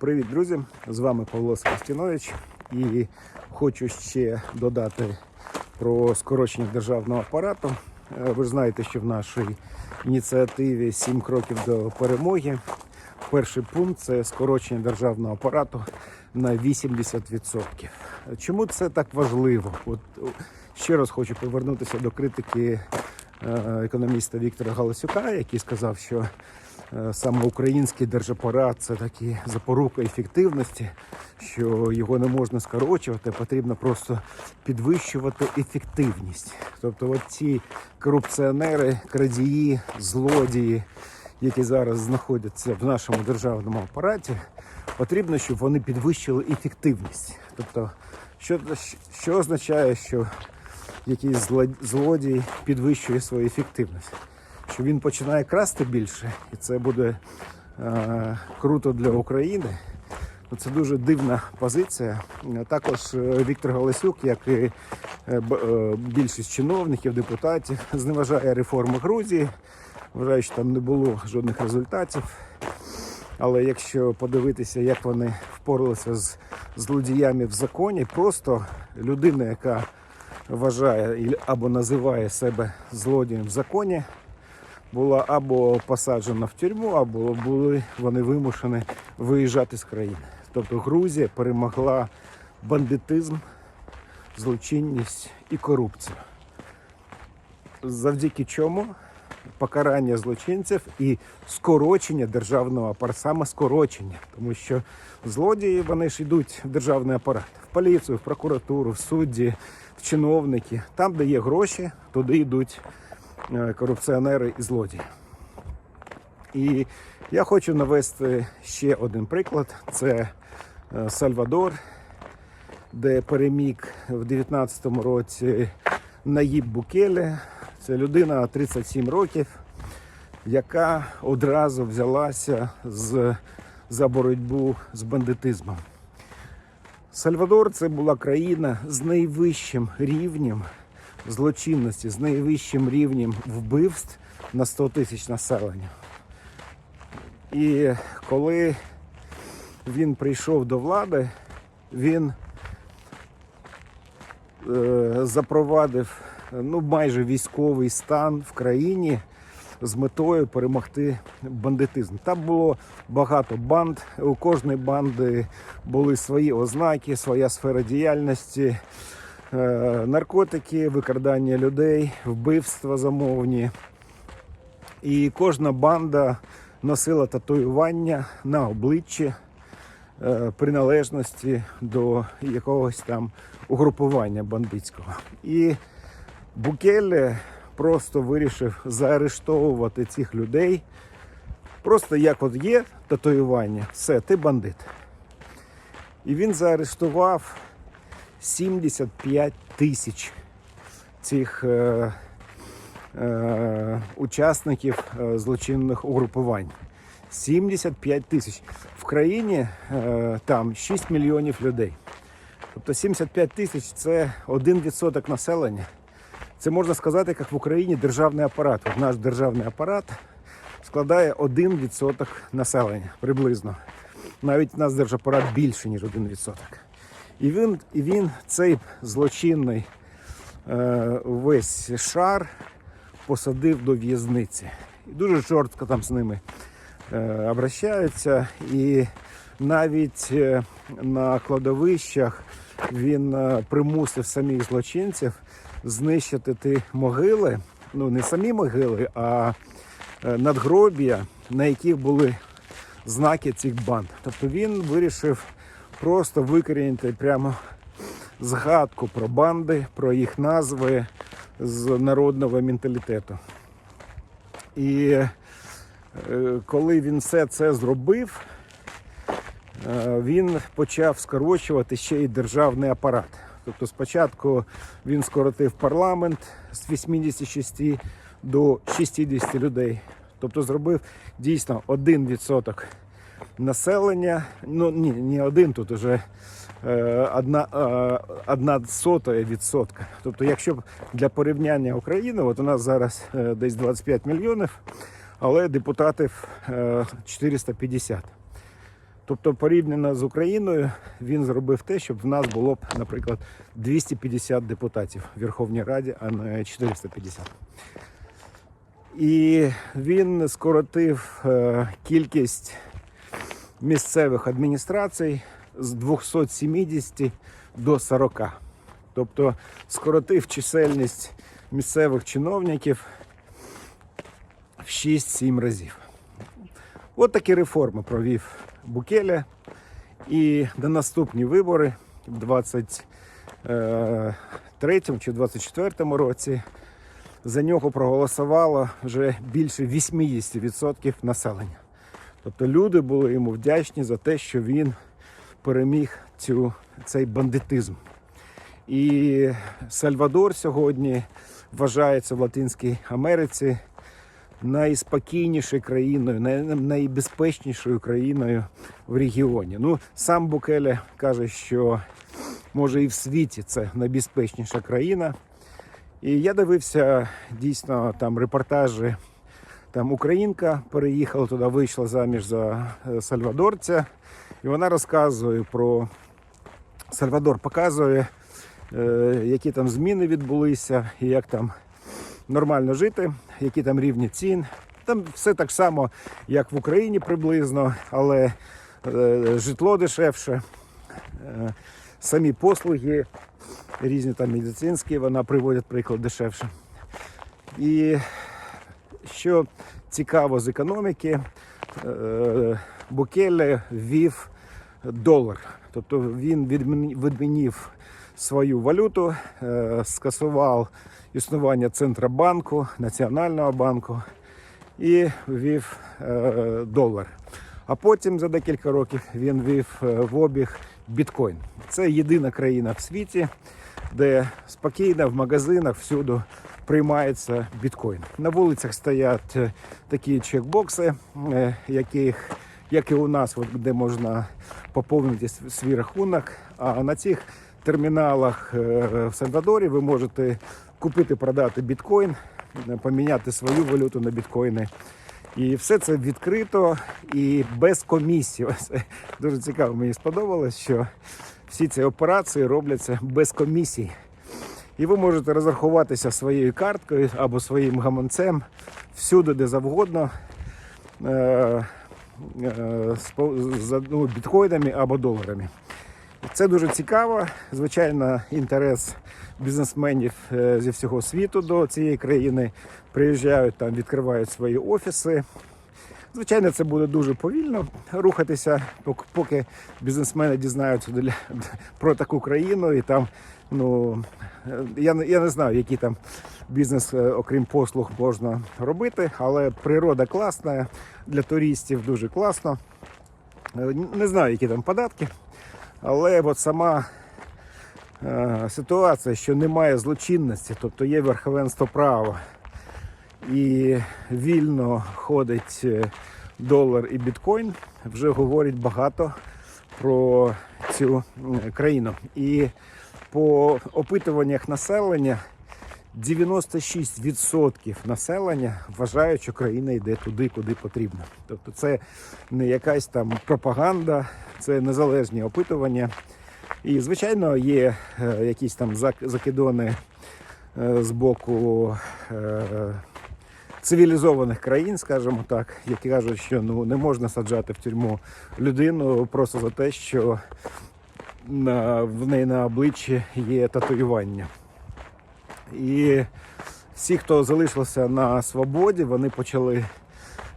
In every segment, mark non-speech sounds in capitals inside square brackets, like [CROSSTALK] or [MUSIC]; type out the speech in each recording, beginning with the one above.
Привіт, друзі! З вами Павло Скостінович і хочу ще додати про скорочення державного апарату. Е, Ви ж знаєте, що в нашій ініціативі 7 кроків до перемоги. Перший пункт це скорочення державного апарату на 80%. Чому це так важливо? От ще раз хочу повернутися до критики е, економіста Віктора Галасюка, який сказав, що саме український держапарат це такі запорука ефективності, що його не можна скорочувати, потрібно просто підвищувати ефективність. Тобто, от ці корупціонери, крадії, злодії, які зараз знаходяться в нашому державному апараті, потрібно, щоб вони підвищили ефективність. Тобто, що, що означає, що якийсь зло- злодій підвищує свою ефективність? Що він починає красти більше, і це буде е, круто для України. Ну, Це дуже дивна позиція. Також е, Віктор Галасюк, як і е, е, більшість чиновників, депутатів, зневажає реформи Грузії. Вважаю, що там не було жодних результатів. Але якщо подивитися, як вони впоралися з злодіями в законі, просто людина, яка вважає або називає себе злодієм в законі, була або посаджена в тюрму, або були вони вимушені виїжджати з країни. Тобто Грузія перемогла бандитизм, злочинність і корупцію. Завдяки чому покарання злочинців і скорочення державного апарату, саме скорочення, тому що злодії вони ж йдуть в державний апарат, в поліцію, в прокуратуру, в судді, в чиновники. Там, де є гроші, туди йдуть корупціонери і злодії. І я хочу навести ще один приклад: це е, Сальвадор, де переміг в 19-му році Наїб Букеле. Це людина 37 років, яка одразу взялася з, за боротьбу з бандитизмом. Сальвадор це була країна з найвищим рівнем злочинності, з найвищим рівнем вбивств на 100 тисяч населення. І коли він прийшов до влади, він е, запровадив ну, майже військовий стан в країні з метою перемогти бандитизм. Там було багато банд. У кожної банди були свої ознаки, своя сфера діяльності, наркотики, викрадання людей, вбивства замовні. І кожна банда носила татуювання на обличчі е, приналежності до якогось там угрупування бандитського. І Букеле просто вирішив заарештовувати цих людей. Просто як от є татуювання, все, ти бандит. І він заарештував 75 тисяч цих е, е, учасників е, злочинних угрупувань. 75 тисяч. В країні е, там 6 мільйонів людей. Тобто 75 тисяч це 1% населення. Це можна сказати, як в Україні державний апарат. От наш державний апарат складає 1% населення приблизно. Навіть у нас держапарат більше, ніж 1%. І він, і він цей злочинний е, весь шар посадив до в'язниці. І дуже жорстко там з ними е, обращаються. І навіть е, на кладовищах він е, примусив самих злочинців знищити ті могили, ну не самі могили, а е, надгробія, на яких були знаки цих банд. Тобто він вирішив просто викорінити прямо згадку про банди, про їх назви з народного менталітету. І е, коли він все це зробив, е, він почав скорочувати ще й державний апарат. Тобто спочатку він скоротив парламент з 86 до 60 людей. Тобто зробив дійсно 1% населення. Ну ні, не один тут уже е, одна, е, одна сота відсотка. Тобто, якщо для порівняння України, от у нас зараз е, десь 25 мільйонів, але депутатів е, 450. Тобто, порівняно з Україною, він зробив те, щоб в нас було б, наприклад, 250 депутатів в Верховній Раді, а не 450. І він скоротив кількість місцевих адміністрацій з 270 до 40. Тобто скоротив чисельність місцевих чиновників в 6-7 разів. От такі реформи провів Букеля. І на наступні вибори в 23 чи 24 році за нього проголосувало вже більше 80% населення. Тобто люди були йому вдячні за те, що він переміг цю, цей бандитизм. І Сальвадор сьогодні вважається в Латинській Америці найспокійнішою країною, найбезпечнішою країною в регіоні. Ну, сам Букеле каже, що може і в світі це найбезпечніша країна. І я дивився дійсно там репортажі. Там українка переїхала туди, вийшла заміж за е, сальвадорця, і вона розказує про Сальвадор, показує, е, які там зміни відбулися, і як там нормально жити, які там рівні цін. Там все так само, як в Україні приблизно, але е, житло дешевше, самі послуги, різні там медицинські, вона приводить приклад дешевше. І що цікаво з економіки, е, Букеле ввів долар. Тобто він відмін- відмінив свою валюту, е, скасував існування Центробанку, Національного банку і ввів е, долар. А потім за декілька років він ввів в обіг біткоін. Це єдина країна в світі, де спокійно в магазинах всюди приймається біткоін. На вулицях стоять е, такі чекбокси, е, яких, як і у нас, де можна поповнити свій рахунок. А на цих терміналах е, в Сальвадорі ви можете купити, продати біткоін, поміняти свою валюту на біткоїни. І все це відкрито і без комісії. Ось, е, Дуже цікаво, мені сподобалось, що всі ці операції робляться без комісій. І ви можете розрахуватися своєю карткою або своїм гаманцем всюди, де завгодно, е, е, з ну, біткоїнами або доларами. Це дуже цікаво. Звичайно, інтерес бізнесменів е, зі всього світу до цієї країни приїжджають там, відкривають свої офіси. Звичайно, це буде дуже повільно рухатися, поки бізнесмени дізнаються про таку країну. І там, ну е, я, я не знаю, який там бізнес, е, окрім послуг, можна робити, але природа класна для туристів дуже класно. Е, Не знаю, які там податки, але от сама ситуація, що немає злочинності, тобто є верховенство права і вільно ходить долар і біткоін, вже говорить багато про цю країну. І по опитуваннях населення 96% населення вважають, що країна йде туди, куди потрібно. Тобто це не якась там пропаганда, це незалежні опитування. І, звичайно, є е, якісь там закидони е, з боку е, цивілізованих країн, скажімо так, які кажуть, що ну не можна саджати в тюрму людину просто за те, що на, в неї на обличчі є татуювання. І всі, хто залишився на свободі, вони почали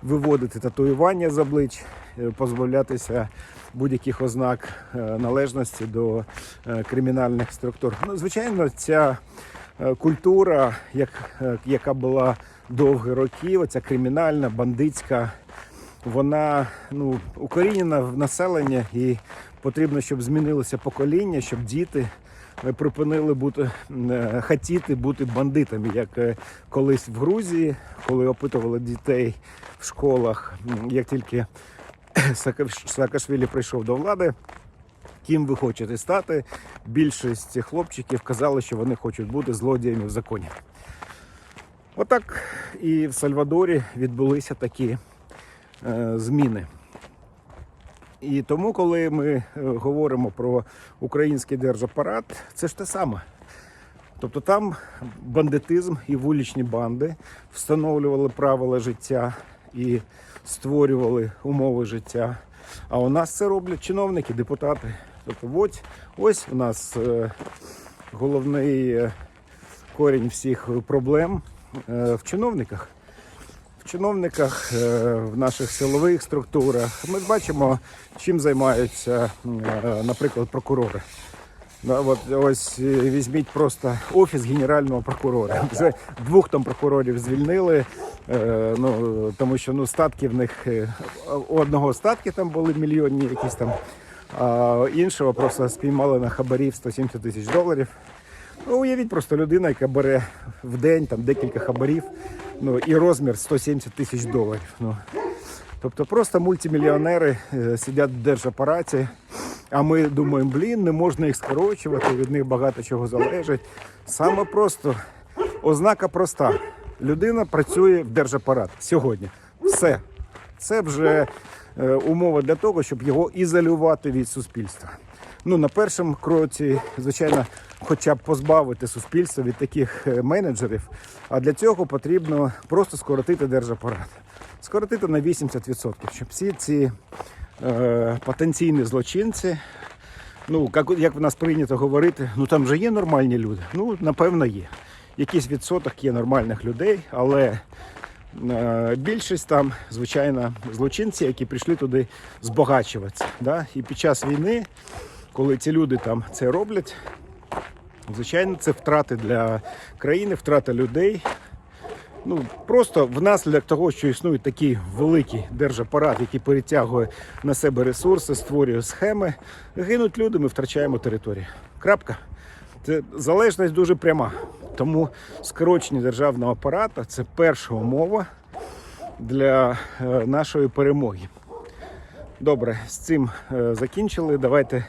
виводити татуювання з облич, е, позбавлятися будь-яких ознак е, належності до е, кримінальних структур. Ну, звичайно, ця культура, як, яка була довгі роки, оця кримінальна, бандитська, вона ну, укорінена в населення і потрібно, щоб змінилося покоління, щоб діти е, припинили бути е, хотіти бути бандитами, як е, колись в Грузії, коли опитували дітей в школах, як тільки [CLEARS THROAT] Саакаш- Саакашвілі прийшов до влади. Ким ви хочете стати? Більшість хлопчиків казали, що вони хочуть бути злодіями в законі. Отак і в Сальвадорі відбулися такі е, зміни. І тому, коли ми е, говоримо про український держапарат, це ж те саме. Тобто там бандитизм і вуличні банди встановлювали правила життя і створювали умови життя. А у нас це роблять чиновники, депутати. Тобто, ось, ось у нас е, головний е, корінь всіх проблем в чиновниках. В чиновниках, е, в наших силових структурах. Ми бачимо, чим займаються, е, наприклад, прокурори. От ось е, візьміть просто офіс генерального прокурора. Вже двох там прокурорів звільнили, ну, тому що ну, статки в них у одного статки там були мільйонні якісь там, а іншого просто спіймали на хабарів 170 тисяч доларів. Ну, уявіть просто людина, яка бере в день там декілька хабарів, ну і розмір 170 тисяч доларів. Ну. Тобто просто мультимільйонери е, сидять в держапараті, а ми думаємо, блін, не можна їх скорочувати, від них багато чого залежить. Саме просто ознака проста. Людина працює в держапарат сьогодні. Все. Це вже е, умова для того, щоб його ізолювати від суспільства. Ну, на першому кроці, звичайно, хоча б позбавити суспільство від таких е, менеджерів. А для цього потрібно просто скоротити держапарат. Скоротити на 80%, щоб всі ці е, потенційні злочинці, ну, як, як в нас прийнято говорити, ну там же є нормальні люди. Ну, напевно, є. Якийсь відсоток є нормальних людей, але е, більшість там, звичайно, злочинці, які прийшли туди збагачуватися. Да? І під час війни, коли ці люди там це роблять, звичайно, це втрати для країни, втрата людей. Ну просто внаслідок того, що існує такий великий держапарат, який перетягує на себе ресурси, створює схеми, гинуть люди, ми втрачаємо територію. Крапка. Це залежність дуже пряма. Тому скорочення державного апарату це перша умова для е, нашої перемоги. Добре, з цим е, закінчили. Давайте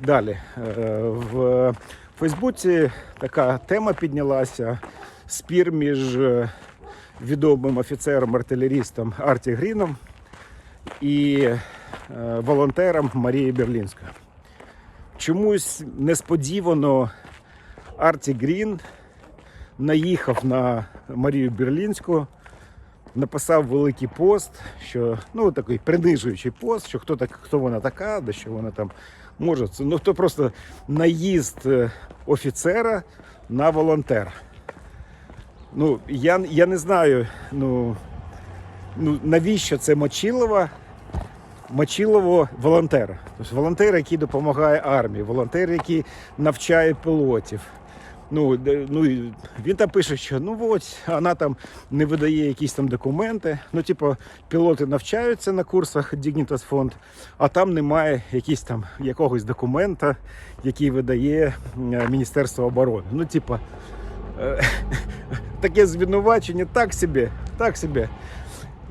далі. Е, в Фейсбуці така тема піднялася: спір між е, відомим офіцером-артилерістом Арті Гріном і е, волонтером Марією Берлінською. Чомусь несподівано Арті Грін наїхав на Марію Берлінську, написав великий пост, що ну такий принижуючий пост, що хто так, хто вона така, де що вона там може. Це ну то просто наїзд е, офіцера на волонтера. Ну, я, я не знаю, ну, ну навіщо це Мочилова, Мочилово волонтера. Тобто волонтер, який допомагає армії, волонтер, який навчає пілотів. Ну, ну, він там пише, що ну от, вона там не видає якісь там документи. Ну, типу, пілоти навчаються на курсах Dignitas Fund, а там немає якісь там якогось документа, який видає Міністерство оборони. Ну, типу, е, [LAUGHS] таке звинувачення так собі, так собі.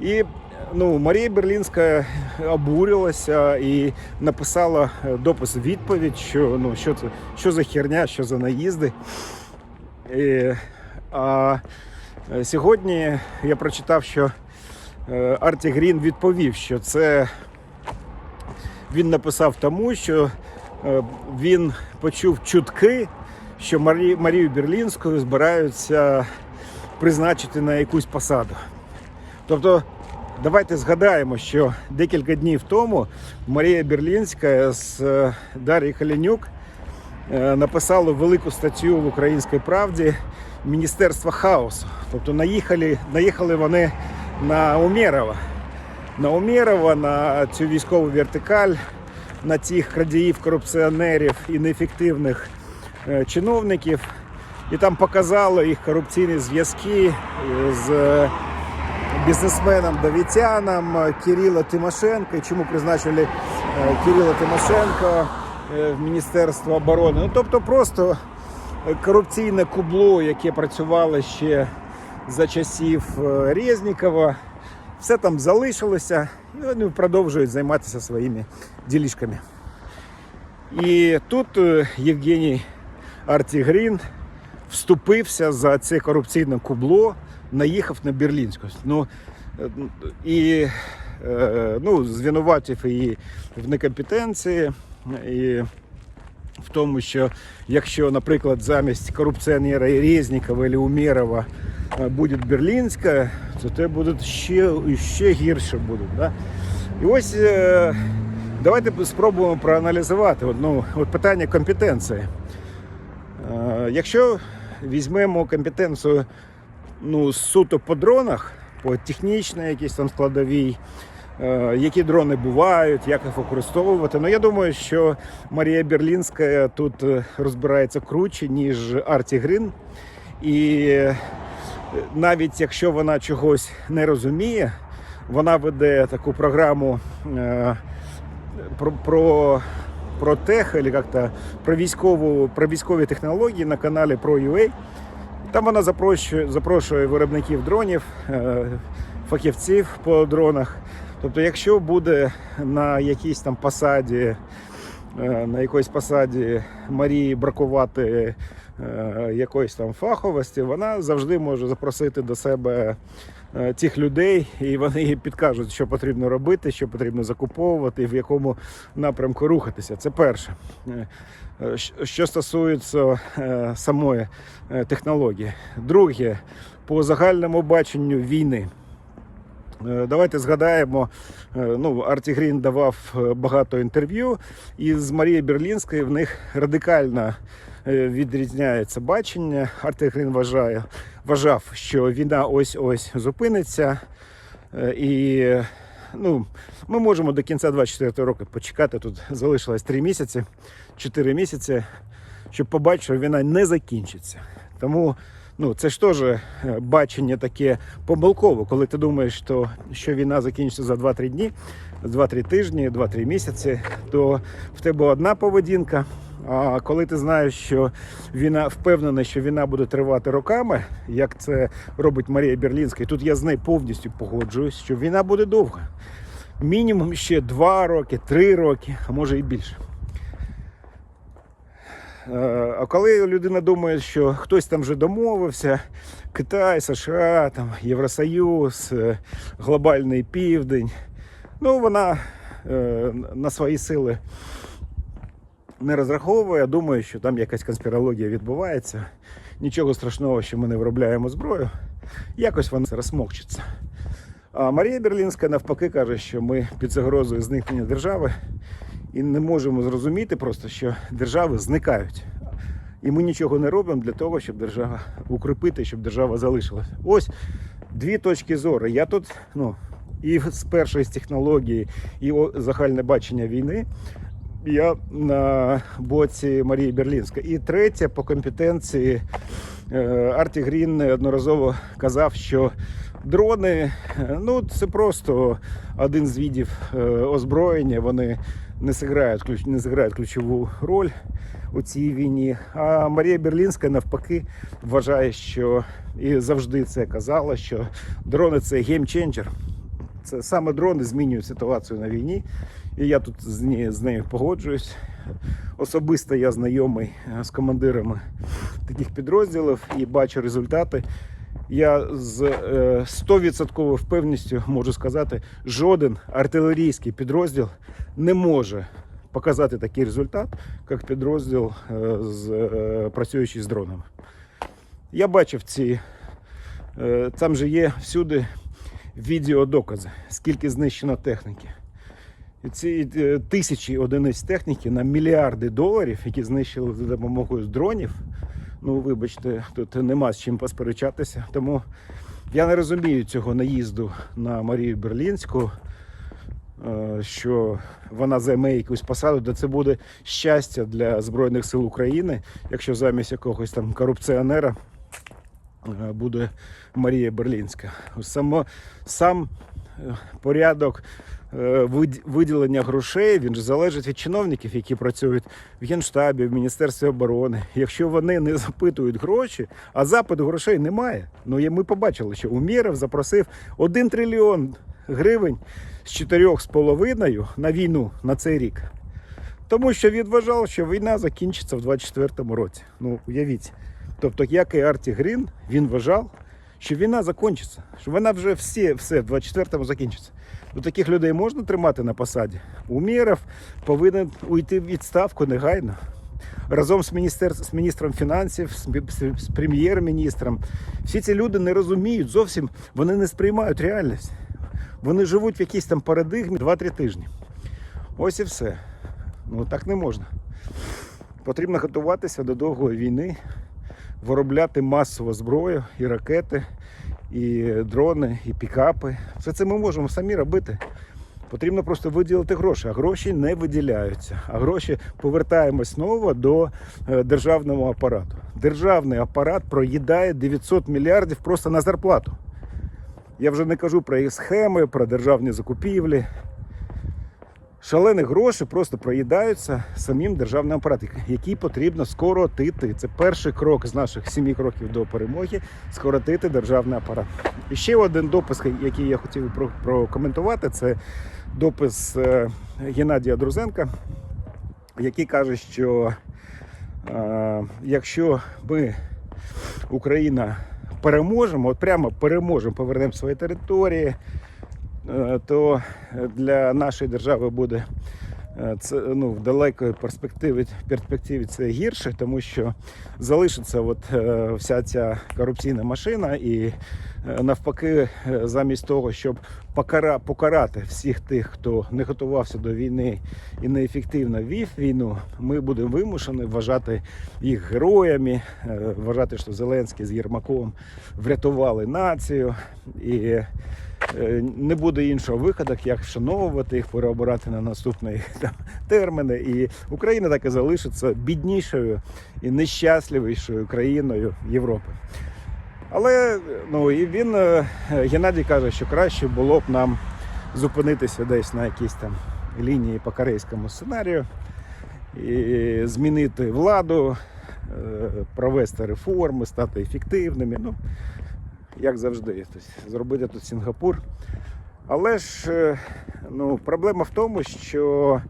І ну, Марія Берлінська обурилася і написала е, допис відповідь, що ну, що, це, що за херня, що за наїзди. І, а е, сьогодні я прочитав, що е, Арті Грін відповів, що це він написав тому, що е, він почув чутки, що Марі, Марію Берлінську збираються призначити на якусь посаду. Тобто, давайте згадаємо, що декілька днів тому Марія Берлінська з е, Дар'єю Калінюк е, велику статтю в Українській правді Міністерства хаосу. Тобто наїхали, наїхали вони на Умєрова. На Умєрова, на цю військову вертикаль, на цих крадіїв, корупціонерів і неефективних е, чиновників. І там показали їх корупційні зв'язки з бізнесменом Давітяном е, Кирило Тимошенко. Чому призначили е, Кирила Тимошенко е, в Міністерство оборони? Ну тобто просто корупційне кубло, яке працювало ще за часів Резнікова. Все там залишилося, і вони продовжують займатися своїми ділішками. І тут Євгеній Артігрін вступився за це корупційне кубло, наїхав на Берлінську. Ну, і е, ну, звинуватив її в некомпетенції і в тому, що якщо, наприклад, замість корупціонера Резнікова або Умєрова е, буде Берлінська, то це буде ще, ще гірше буде. Да? І ось е, давайте спробуємо проаналізувати ну, от питання компетенції. Якщо візьмемо компетенцію ну, суто по дронах, по технічній якійсь там складовій, е, які дрони бувають, як їх використовувати. Ну я думаю, що Марія Берлінська тут е, розбирається круче, ніж Арті Грин. І е, навіть якщо вона чогось не розуміє, вона веде таку програму про, про, про тех, як-то про військову про військові технології на каналі ProUA. Там вона запрошує, запрошує виробників дронів, е, фахівців по дронах. Тобто, якщо буде на якійсь там посаді, е, на якоїсь посаді Марії бракувати е, якоїсь там фаховості, вона завжди може запросити до себе тих людей, і вони їй підкажуть, що потрібно робити, що потрібно закуповувати і в якому напрямку рухатися. Це перше. Що стосується е, самої е, технології. Друге, по загальному баченню війни. Е, Давайте згадаємо, ну, Арті Грін давав багато інтерв'ю, і з Марією Берлінською в них радикально відрізняється бачення. Арті Грін вважає, вважав, що війна ось-ось зупиниться. Е, І ну, ми можемо до кінця 24 року почекати. Тут залишилось 3 місяці, 4 місяці, щоб побачити, що війна не закінчиться. Тому ну, це ж теж е, бачення таке помилкове, коли ти думаєш, що, що війна закінчиться за 2-3 дні, 2-3 тижні, 2-3 місяці, то в тебе одна поведінка. А коли ти знаєш, що війна впевнена, що війна буде тривати роками, як це робить Марія Берлінська, і тут я з нею повністю погоджуюсь, що війна буде довга. Мінімум ще 2 роки, 3 роки, а може і більше. Е, А коли людина думає, що хтось там вже домовився, Китай, США, там, Євросоюз, е, глобальний південь, ну вона е, на свої сили не розраховує, а думає, що там якась конспірологія відбувається. Нічого страшного, що ми не виробляємо зброю. Якось вона розсмокчиться. А Марія Берлінська навпаки каже, що ми під загрозою зникнення держави і не можемо зрозуміти просто, що держави зникають. І ми нічого не робимо для того, щоб держава укріпити, щоб держава залишилася. Ось дві точки зору. Я тут, ну, і з першої з технології, і загальне бачення війни. Я на боці Марії Берлінської. І третє по компетенції е, Арті Грін неодноразово казав, що дрони е, ну, це просто один з видів е, озброєння. Вони не зіграють, не зіграють ключову роль у цій війні. А Марія Берлінська навпаки вважає, що і завжди це казала, що дрони це геймченджер. Це саме дрони змінюють ситуацію на війні. І я тут з нею, з нею погоджуюсь. Особисто я знайомий е, з командирами таких підрозділів і бачу результати. Я з е, 100% впевненістю можу сказати, жоден артилерійський підрозділ не може показати такий результат, як підрозділ, е, з, е, працюючий з дронами. Я бачив ці, е, там же є всюди відеодокази, скільки знищено техніки. Ці е, тисячі одиниць техніки на мільярди доларів, які знищили за допомогою дронів. Ну, вибачте, тут нема з чим посперечатися. Тому я не розумію цього наїзду на Марію Берлінську, е, що вона займе якусь посаду, де це буде щастя для Збройних сил України, якщо замість якогось там корупціонера е, буде Марія Берлінська. Само, сам порядок виділення грошей він ж залежить від чиновників, які працюють в Генштабі, в Міністерстві оборони. Якщо вони не запитують гроші, а запиту грошей немає. Ну ми побачили, що Умєров запросив 1 трильйон гривень з 4,5 на війну на цей рік. Тому що він вважав, що війна закінчиться в 24-му році. Ну, уявіть. Тобто, як і Арті Грін, він вважав, що війна закінчиться, що вона вже всі, все в 24-му закінчиться. Ну, таких людей можна тримати на посаді. Умєров повинен уйти в відставку негайно. Разом з, міністер... з міністром фінансів, з прем'єр-міністром. Всі ці люди не розуміють зовсім, вони не сприймають реальність. Вони живуть в якійсь там парадигмі 2-3 тижні. Ось і все. Ну так не можна. Потрібно готуватися до довгої війни, виробляти масово зброю і ракети, і дрони, і пікапи. Все це ми можемо самі робити. Потрібно просто виділити гроші, а гроші не виділяються. А гроші повертаємось знову до е, державного апарату. Державний апарат проїдає 900 мільярдів просто на зарплату. Я вже не кажу про їх схеми, про державні закупівлі. Шалені гроші просто проїдаються самим державним апаратом, який потрібно скоротити. Це перший крок з наших семи кроків до перемоги скоротити державний апарат. І ще один допис, який я хотів про- прокоментувати, це допис е, Геннадія Друзенка, який каже, що е, якщо ми, Україна, переможемо, от прямо переможемо, повернемо свої території, то для нашої держави буде е, це ну, в далекої перспективі, перспективі це гірше, тому що залишиться от, е, вся ця корупційна машина, і е, навпаки, е, замість того, щоб покара, покарати всіх тих, хто не готувався до війни і неефективно вів війну, ми будемо вимушені вважати їх героями, е, вважати, що Зеленський з Єрмаком врятували націю. І е, не буде іншого виходу, як вшановувати їх, переобирати на наступні [LAUGHS] там, терміни. І Україна так і залишиться біднішою і нещасливішою країною Європи. Але ну і він е, Геннадій каже, що краще було б нам зупинитися десь на якійсь там лінії по корейському сценарію і змінити владу, е, провести реформи, стати ефективними. Ну, як завжди, тобто, зробити тут Сінгапур. Але ж е, ну, проблема в тому, що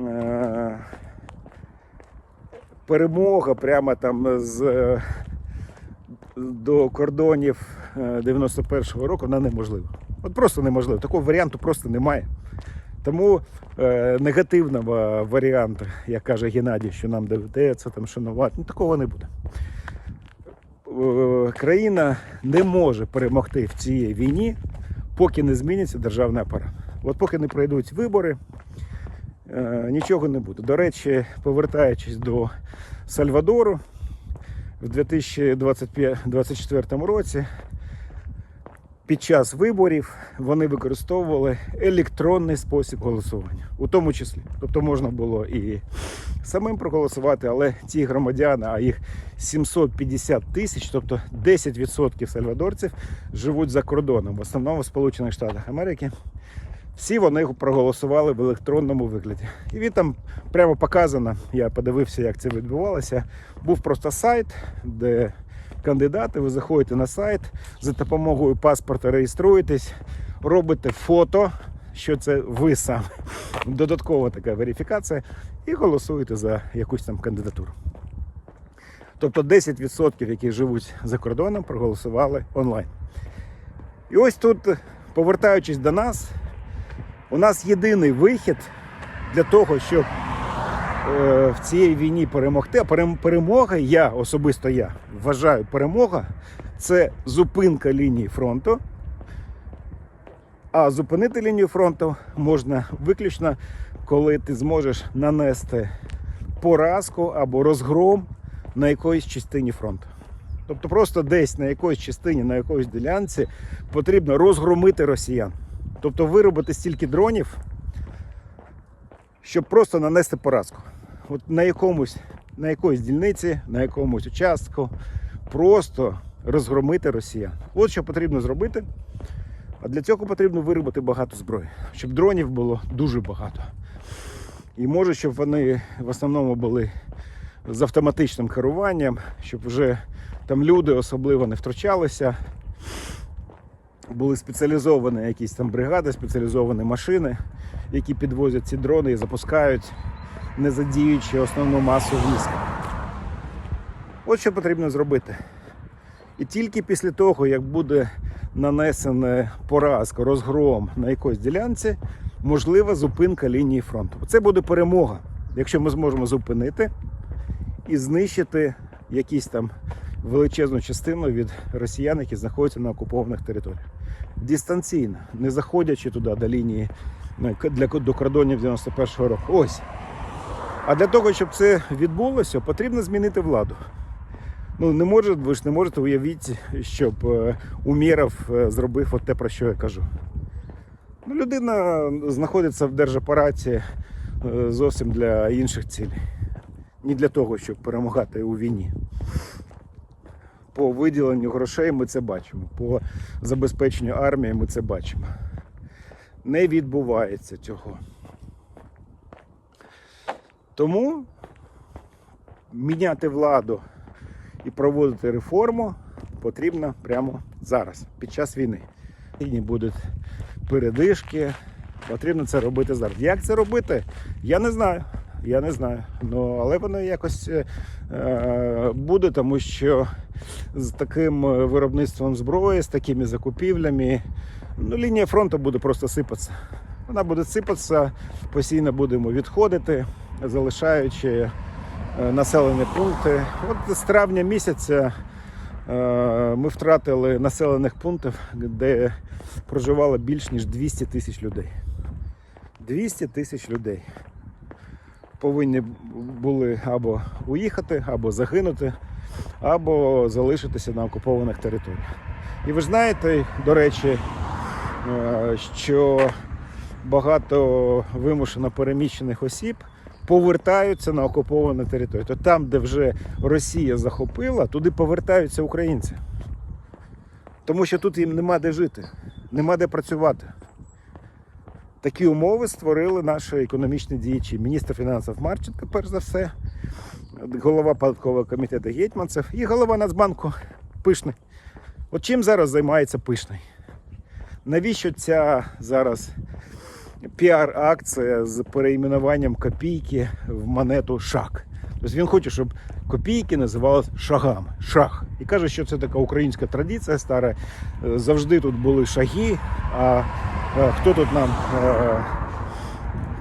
е, перемога прямо там з е, до кордонів е, 91-го року вона неможлива. От просто неможливо. Такого варіанту просто немає. Тому е, негативного варіанту, як каже Геннадій, що нам доведеться там шанувати, ну такого не буде. Е, країна не може перемогти в цій війні, поки не зміниться державний апарат. От поки не пройдуть вибори, е, нічого не буде. До речі, повертаючись до Сальвадору, в 2024 році під час виборів вони використовували електронний спосіб голосування, у тому числі. Тобто можна було і самим проголосувати, але ті громадяни, а їх 750 тисяч, тобто 10% сальвадорців живуть за кордоном, в основному в Сполучених Штатах Америки. Всі вони проголосували в електронному вигляді. І він там прямо показано, я подивився, як це відбувалося. Був просто сайт, де кандидати, ви заходите на сайт, за допомогою паспорта реєструєтесь, робите фото, що це ви сам. Додаткова така верифікація, і голосуєте за якусь там кандидатуру. Тобто 10%, які живуть за кордоном, проголосували онлайн. І ось тут, повертаючись до нас, у нас єдиний вихід для того, щоб в цій війні перемогти. Перемога, я особисто я вважаю, перемога це зупинка лінії фронту. А зупинити лінію фронту можна виключно, коли ти зможеш нанести поразку або розгром на якоїсь частині фронту. Тобто просто десь на якоїсь частині, на якоїсь ділянці потрібно розгромити росіян. Тобто виробити стільки дронів, щоб просто нанести поразку. От на якомусь, на якоїсь дільниці, на якомусь участку, просто розгромити росіян. От що потрібно зробити. А для цього потрібно виробити багато зброї, щоб дронів було дуже багато. І може, щоб вони в основному були з автоматичним керуванням, щоб вже там люди особливо не втручалися. Були спеціалізовані якісь там бригади, спеціалізовані машини, які підвозять ці дрони і запускають, не задіючи основну масу військ. От що потрібно зробити. І тільки після того, як буде нанесена поразка, розгром на якоїсь ділянці, можлива зупинка лінії фронту. Це буде перемога, якщо ми зможемо зупинити і знищити якісь там величезну частину від росіян, які знаходяться на окупованих територіях. Дистанційно, не заходячи туди до лінії ну, для до кордонів 91-го року. Ось. А для того, щоб це відбулося, потрібно змінити владу. Ну не може, ви ж не можете уявити, щоб е, Умєров е, зробив от те, про що я кажу. Ну, людина знаходиться в держапараті е, зовсім для інших цілей. Не для того, щоб перемагати у війні. По виділенню грошей ми це бачимо, по забезпеченню армії ми це бачимо. Не відбувається цього. Тому міняти владу і проводити реформу потрібно прямо зараз, під час війни. І будуть передишки, потрібно це робити зараз. Як це робити? Я не знаю. Я не знаю. Ну, але воно якось е, е, буде, тому що з таким е, виробництвом зброї, з такими закупівлями, ну, лінія фронту буде просто сипатися. Вона буде сипатися, постійно будемо відходити, залишаючи е, населені пункти. От з травня місяця ми втратили населених пунктів, де проживало більш ніж 200 тисяч людей. 200 тисяч людей повинні були або уїхати, або загинути, або залишитися на окупованих територіях. І ви знаєте, до речі, е, що багато вимушено переміщених осіб повертаються на окуповану територію. То там, де вже Росія захопила, туди повертаються українці. Тому що тут їм нема де жити, нема де працювати. Такі умови створили наші економічні діячі. Міністр фінансів Марченко, перш за все, голова податкового комітету Гетьманцев і голова Нацбанку Пишний. От чим зараз займається Пишний? Навіщо ця зараз піар-акція з переіменуванням копійки в монету шаг? Тобто він хоче, щоб копійки називалися шагами. Шах. І каже, що це така українська традиція стара. Е, Завжди тут були шаги. А е, хто тут нам е,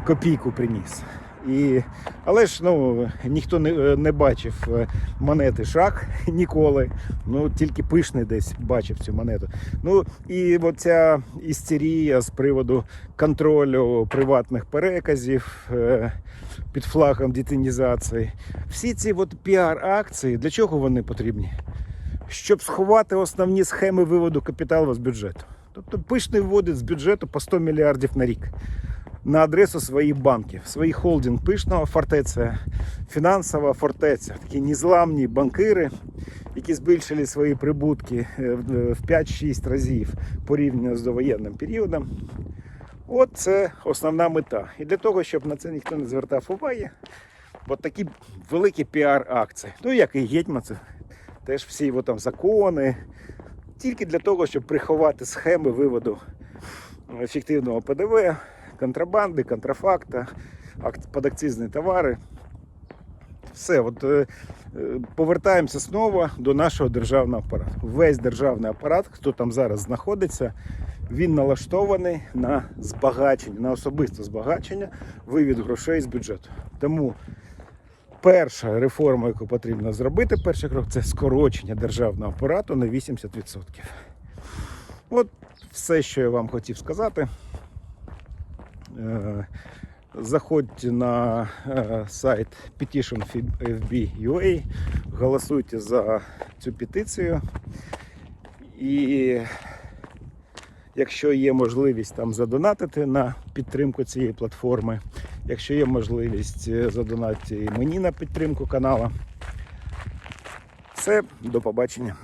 копійку приніс? І, але ж ну, ніхто не, е, не бачив е, монети шаг [LAUGHS] ніколи. Ну, тільки пишний десь бачив цю монету. Ну і оця істерія з приводу контролю приватних переказів е, під флагом дітинізації. Всі ці піар-акції, для чого вони потрібні? Щоб сховати основні схеми виводу капіталу з бюджету. Тобто пишний вводить з бюджету по 100 мільярдів на рік на адресу своїх банків. Свій холдинг пишного фортеця, фінансова фортеця, такі незламні банкири, які збільшили свої прибутки е, в в 5-6 разів порівняно з довоєнним періодом. От це основна мета. І для того, щоб на це ніхто не звертав уваги, от такі великі піар-акції. Ну, як і Гетьманцев, теж всі його там закони. Тільки для того, щоб приховати схеми виводу ефективного ПДВ, контрабанди, контрафакта, подакцизні товари. Все, от е, е, повертаємося знову до нашого державного апарату. Весь державний апарат, хто там зараз знаходиться, він налаштований на збагачення, на особисте збагачення, вивід грошей з бюджету. Тому перша реформа, яку потрібно зробити, перший крок це скорочення державного апарату на 80%. От все, що я вам хотів сказати. Е, Заходьте на е, сайт petition.fb.ua, голосуйте за цю петицію. І якщо є можливість там задонатити на підтримку цієї платформи, якщо є можливість е, задонатити мені на підтримку каналу, все, до побачення.